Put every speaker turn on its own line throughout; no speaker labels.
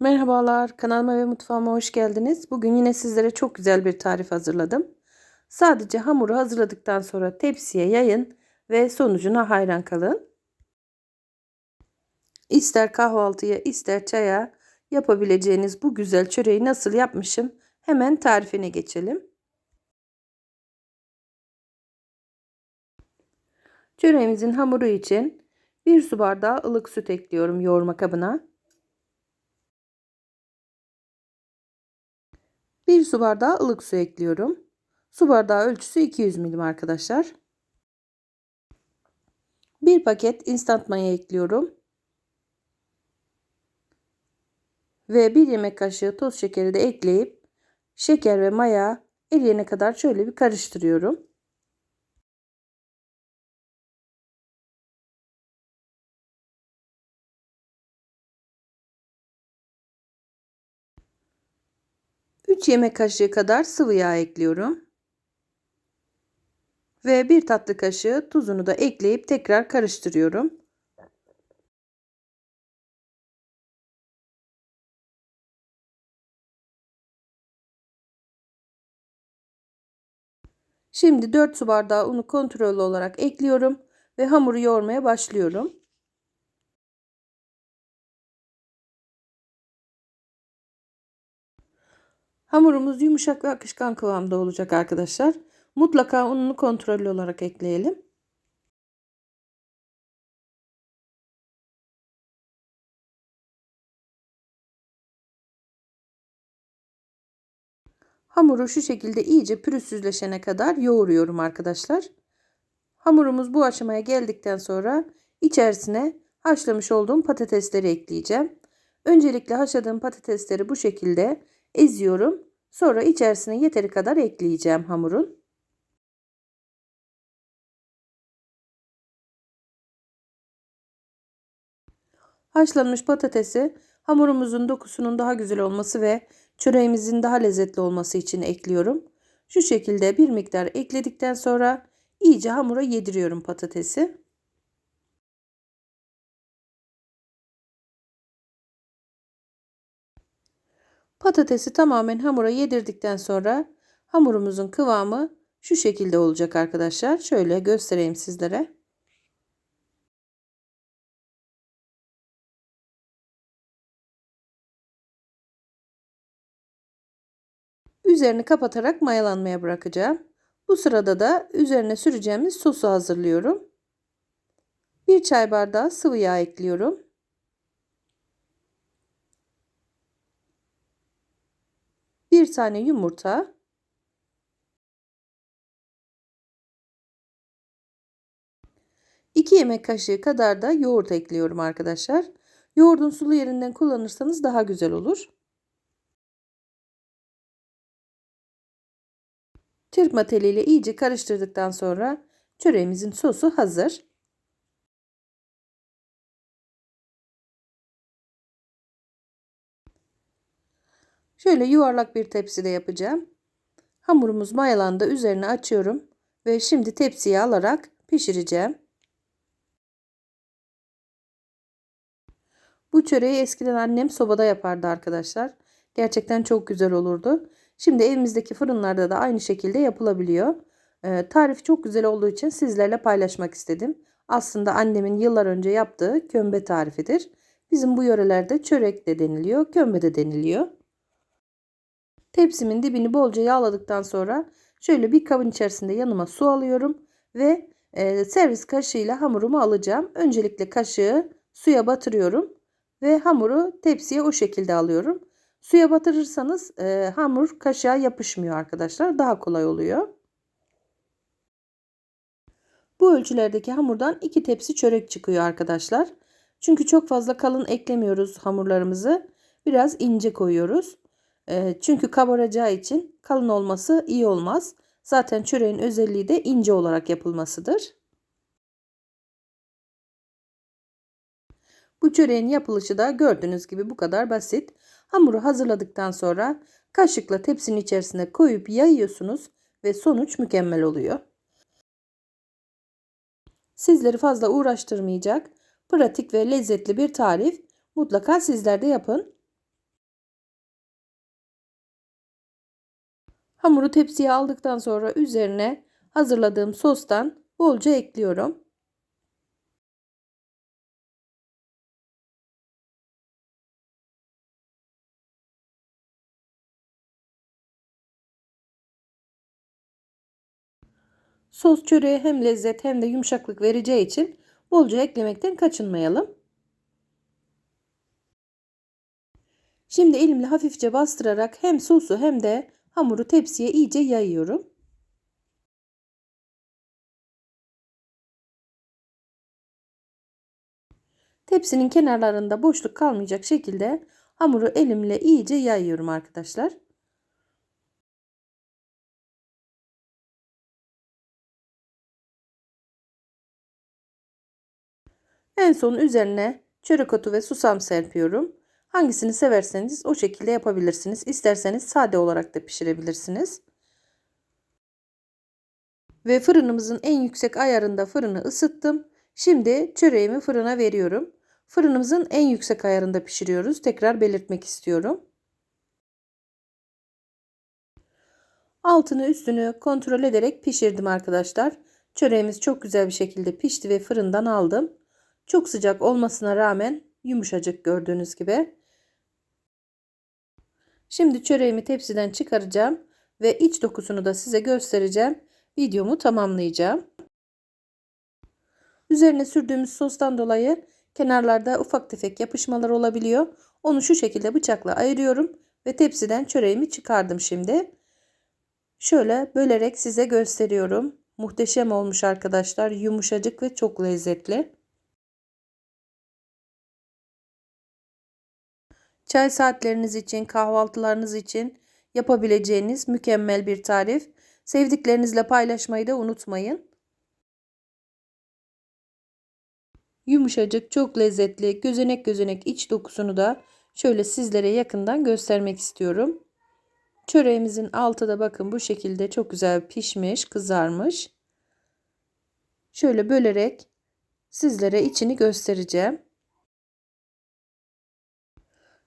Merhabalar, kanalıma ve mutfağıma hoş geldiniz. Bugün yine sizlere çok güzel bir tarif hazırladım. Sadece hamuru hazırladıktan sonra tepsiye yayın ve sonucuna hayran kalın. İster kahvaltıya ister çaya yapabileceğiniz bu güzel çöreği nasıl yapmışım hemen tarifine geçelim. Çöreğimizin hamuru için 1 su bardağı ılık süt ekliyorum yoğurma kabına. 1 su bardağı ılık su ekliyorum. Su bardağı ölçüsü 200 milim arkadaşlar. 1 paket instant maya ekliyorum. Ve 1 yemek kaşığı toz şekeri de ekleyip şeker ve maya eriyene kadar şöyle bir karıştırıyorum. Üç yemek kaşığı kadar sıvı yağ ekliyorum. Ve bir tatlı kaşığı tuzunu da ekleyip tekrar karıştırıyorum. Şimdi 4 su bardağı unu kontrollü olarak ekliyorum ve hamuru yoğurmaya başlıyorum. Hamurumuz yumuşak ve akışkan kıvamda olacak arkadaşlar. Mutlaka ununu kontrollü olarak ekleyelim. Hamuru şu şekilde iyice pürüzsüzleşene kadar yoğuruyorum arkadaşlar. Hamurumuz bu aşamaya geldikten sonra içerisine haşlamış olduğum patatesleri ekleyeceğim. Öncelikle haşladığım patatesleri bu şekilde eziyorum. Sonra içerisine yeteri kadar ekleyeceğim hamurun. Haşlanmış patatesi hamurumuzun dokusunun daha güzel olması ve çöreğimizin daha lezzetli olması için ekliyorum. Şu şekilde bir miktar ekledikten sonra iyice hamura yediriyorum patatesi. Patatesi tamamen hamura yedirdikten sonra hamurumuzun kıvamı şu şekilde olacak arkadaşlar. Şöyle göstereyim sizlere. Üzerini kapatarak mayalanmaya bırakacağım. Bu sırada da üzerine süreceğimiz sosu hazırlıyorum. Bir çay bardağı sıvı yağ ekliyorum. Bir tane yumurta. İki yemek kaşığı kadar da yoğurt ekliyorum arkadaşlar. Yoğurdun sulu yerinden kullanırsanız daha güzel olur. Çırpma teliyle iyice karıştırdıktan sonra çöreğimizin sosu hazır. Şöyle yuvarlak bir tepside yapacağım. Hamurumuz mayalandı. Üzerine açıyorum ve şimdi tepsiye alarak pişireceğim. Bu çöreği eskiden annem sobada yapardı arkadaşlar. Gerçekten çok güzel olurdu. Şimdi evimizdeki fırınlarda da aynı şekilde yapılabiliyor. Ee, tarif çok güzel olduğu için sizlerle paylaşmak istedim. Aslında annemin yıllar önce yaptığı kömbe tarifidir. Bizim bu yörelerde çörek de deniliyor, kömbe de deniliyor. Tepsimin dibini bolca yağladıktan sonra şöyle bir kabın içerisinde yanıma su alıyorum ve e, servis kaşığıyla hamurumu alacağım. Öncelikle kaşığı suya batırıyorum ve hamuru tepsiye o şekilde alıyorum. Suya batırırsanız e, hamur kaşığa yapışmıyor arkadaşlar. Daha kolay oluyor. Bu ölçülerdeki hamurdan iki tepsi çörek çıkıyor arkadaşlar. Çünkü çok fazla kalın eklemiyoruz hamurlarımızı. Biraz ince koyuyoruz. Çünkü kabaracağı için kalın olması iyi olmaz. Zaten çöreğin özelliği de ince olarak yapılmasıdır. Bu çöreğin yapılışı da gördüğünüz gibi bu kadar basit. Hamuru hazırladıktan sonra kaşıkla tepsinin içerisine koyup yayıyorsunuz ve sonuç mükemmel oluyor. Sizleri fazla uğraştırmayacak pratik ve lezzetli bir tarif. Mutlaka sizler de yapın. Hamuru tepsiye aldıktan sonra üzerine hazırladığım sostan bolca ekliyorum. Sos çöreğe hem lezzet hem de yumuşaklık vereceği için bolca eklemekten kaçınmayalım. Şimdi elimle hafifçe bastırarak hem sosu hem de hamuru tepsiye iyice yayıyorum. Tepsinin kenarlarında boşluk kalmayacak şekilde hamuru elimle iyice yayıyorum arkadaşlar. En son üzerine çörek otu ve susam serpiyorum. Hangisini severseniz o şekilde yapabilirsiniz. İsterseniz sade olarak da pişirebilirsiniz. Ve fırınımızın en yüksek ayarında fırını ısıttım. Şimdi çöreğimi fırına veriyorum. Fırınımızın en yüksek ayarında pişiriyoruz. Tekrar belirtmek istiyorum. Altını üstünü kontrol ederek pişirdim arkadaşlar. Çöreğimiz çok güzel bir şekilde pişti ve fırından aldım. Çok sıcak olmasına rağmen yumuşacık gördüğünüz gibi. Şimdi çöreğimi tepsiden çıkaracağım ve iç dokusunu da size göstereceğim. Videomu tamamlayacağım. Üzerine sürdüğümüz sostan dolayı kenarlarda ufak tefek yapışmalar olabiliyor. Onu şu şekilde bıçakla ayırıyorum ve tepsiden çöreğimi çıkardım şimdi. Şöyle bölerek size gösteriyorum. Muhteşem olmuş arkadaşlar. Yumuşacık ve çok lezzetli. Çay saatleriniz için, kahvaltılarınız için yapabileceğiniz mükemmel bir tarif. Sevdiklerinizle paylaşmayı da unutmayın. Yumuşacık, çok lezzetli, gözenek gözenek iç dokusunu da şöyle sizlere yakından göstermek istiyorum. Çöreğimizin altı da bakın bu şekilde çok güzel pişmiş, kızarmış. Şöyle bölerek sizlere içini göstereceğim.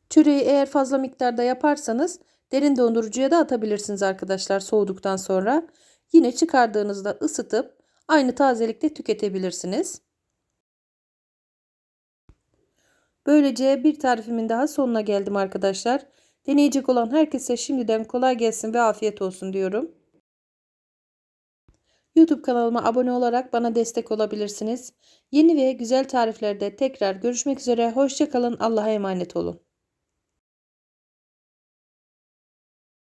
Çöreği eğer fazla miktarda yaparsanız derin dondurucuya da atabilirsiniz arkadaşlar soğuduktan sonra. Yine çıkardığınızda ısıtıp aynı tazelikte tüketebilirsiniz. Böylece bir tarifimin daha sonuna geldim arkadaşlar. Deneyecek olan herkese şimdiden kolay gelsin ve afiyet olsun diyorum. YouTube kanalıma abone olarak bana destek olabilirsiniz. Yeni ve güzel tariflerde tekrar görüşmek üzere. Hoşçakalın. Allah'a emanet olun.